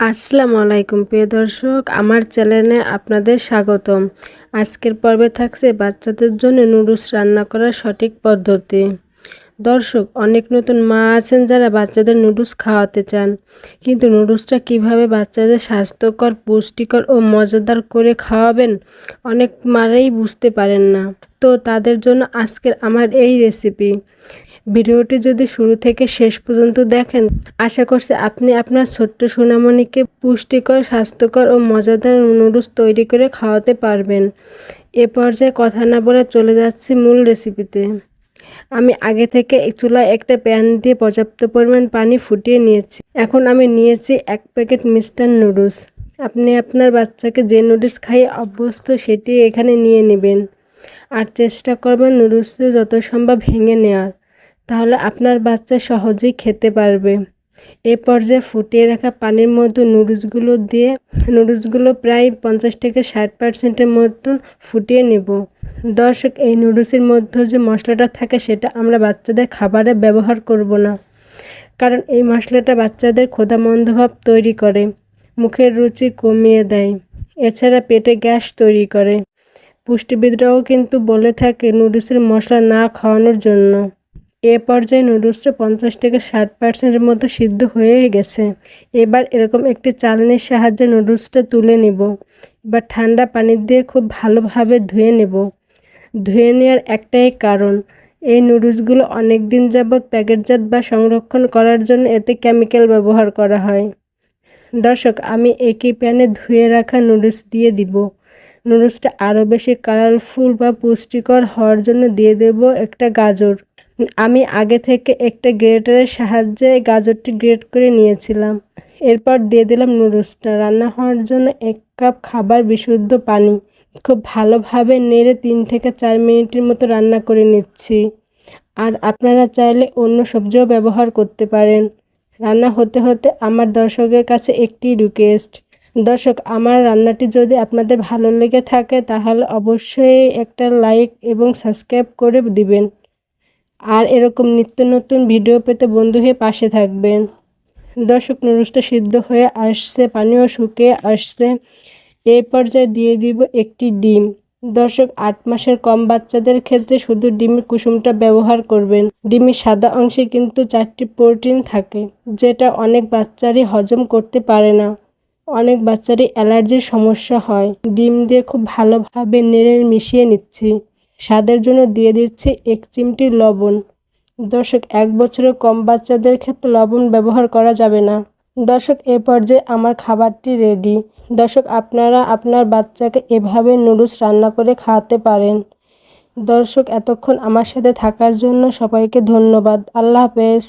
আসসালামু আলাইকুম, প্রিয় দর্শক। আমার চ্যানেলে আপনাদের স্বাগতম। আজকের পর্বে থাকছে বাচ্চাদের জন্য নুডলস রান্না করার সঠিক পদ্ধতি। দর্শক, অনেক নতুন মা আছেন যারা বাচ্চাদের নুডলস খাওয়াতে চান। কিন্তু নুডলসটা কীভাবে বাচ্চাদের স্বাস্থ্যকর, পুষ্টিকর ও মজাদার করে খাওয়াবেন, অনেক মারাই বুঝতে পারেন না। তো তাদের জন্য আজকের আমার এই রেসিপি ভিডিওটি যদি শুরু থেকে শেষ পর্যন্ত দেখেন, আশা করছি আপনি আপনার ছোট্ট সোনামণিকে পুষ্টিকর, স্বাস্থ্যকর ও মজাদার নুডলস তৈরি করে খাওয়াতে পারবেন। এ পর্যায়ে কথা না বলে চলে যাচ্ছি মূল রেসিপিতে। আমি আগে থেকে চুলায় একটা প্যান দিয়ে পর্যাপ্ত পরিমাণ পানি ফুটিয়ে নিয়েছি। এখন আমি নিয়েছি এক প্যাকেট মিস্টার নুডলস। আপনি আপনার বাচ্চাকে যে নুডলস খাইয়ে অভ্যস্ত সেটি এখানে নিয়ে নেবেন। আর চেষ্টা করবেন নুডলসটি যত সম্ভব ভেঙে নেওয়ার। তাহলে আপনার বাচ্চা সহজেই খেতে পারবে। এ পর্যায়ে ফুটিয়ে রাখা পানির মধ্যে নুডলসগুলো দিয়ে, নুডলসগুলো প্রায় পঞ্চাশ থেকে ষাট পার্সেন্টের মতন ফুটিয়ে নেব। দর্শক, এই নুডলসের মধ্যে যে মশলাটা থাকে সেটা আমরা বাচ্চাদের খাবারে ব্যবহার করব না। কারণ এই মশলাটা বাচ্চাদের ক্ষুধামন্দভাব তৈরি করে, মুখের রুচি কমিয়ে দেয়। এছাড়া পেটে গ্যাস তৈরি করে। পুষ্টিবিদরাও কিন্তু বলে থাকে নুডলসের মশলা না খাওয়ানোর জন্য। এ পর্যায়ে নুডলসটা পঞ্চাশ থেকে ষাট পার্সেন্টের মতো সিদ্ধ হয়ে গেছে। এবার এরকম একটি চালনির সাহায্যে নুডলসটা তুলে নেব। এবার ঠান্ডা পানি দিয়ে খুব ভালোভাবে ধুয়ে নেব। ধুয়ে নেওয়ার একটাই কারণ, এই নুডলসগুলো অনেক দিন যাবৎ প্যাকেটজাত বা সংরক্ষণ করার জন্য এতে কেমিক্যাল ব্যবহার করা হয়। দর্শক, আমি একই প্যানে ধুয়ে রাখা নুডলস দিয়ে দিব। নুডলসটা আরও বেশি কালারফুল বা পুষ্টিকর হওয়ার জন্য দিয়ে দেব একটা গাজর। আমি আগে থেকে একটা গ্রেটারের সাহায্যে গাজরটি গ্রেট করে নিয়েছিলাম। এরপর দিয়ে দিলাম নুডলসটা। রান্না হওয়ার জন্য এক কাপ খাবার বিশুদ্ধ পানি। খুব ভালোভাবে নেড়ে তিন থেকে চার মিনিটের মতো রান্না করে নিচ্ছি। আর আপনারা চাইলে অন্য সবজিও ব্যবহার করতে পারেন। রান্না হতে হতে আমার দর্শকের কাছে একটি রিকোয়েস্ট দর্শক, আমার রান্নাটি যদি আপনাদের ভালো লেগে থাকে, তাহলে অবশ্যই একটা লাইক এবং সাবস্ক্রাইব করে দিবেন। আর এরকম নিত্য নতুন ভিডিও পেতে বন্ধু হয়ে পাশে থাকবেন। দর্শক নুডলসটা সিদ্ধ হয়ে আসছে, পানিও শুকিয়ে আসছে। এই পর্যায়ে দিয়ে দিব একটি ডিম। দর্শক, আট মাসের কম বাচ্চাদের ক্ষেত্রে শুধু ডিমের কুসুমটা ব্যবহার করবেন। ডিমের সাদা অংশে কিন্তু চারটি প্রোটিন থাকে, যেটা অনেক বাচ্চারই হজম করতে পারে না। অনেক বাচ্চারই অ্যালার্জির সমস্যা হয়। ডিম দিয়ে খুব ভালোভাবে নেড়ে মিশিয়ে নিচ্ছি। স্বাদের জন্য দিয়ে দিচ্ছি এক চিমটি লবণ। দর্শক, এক বছরের কম বাচ্চাদের ক্ষেত্রে লবণ ব্যবহার করা যাবে না। দর্শক, এ পর্যায়ে আমার খাবারটি রেডি দর্শক, আপনারা আপনার বাচ্চাকে এভাবে নুডলস রান্না করে খাওয়াতে পারেন। দর্শক, এতক্ষণ আমার সাথে থাকার জন্য সবাইকে ধন্যবাদ। আল্লাহ হাফেজ।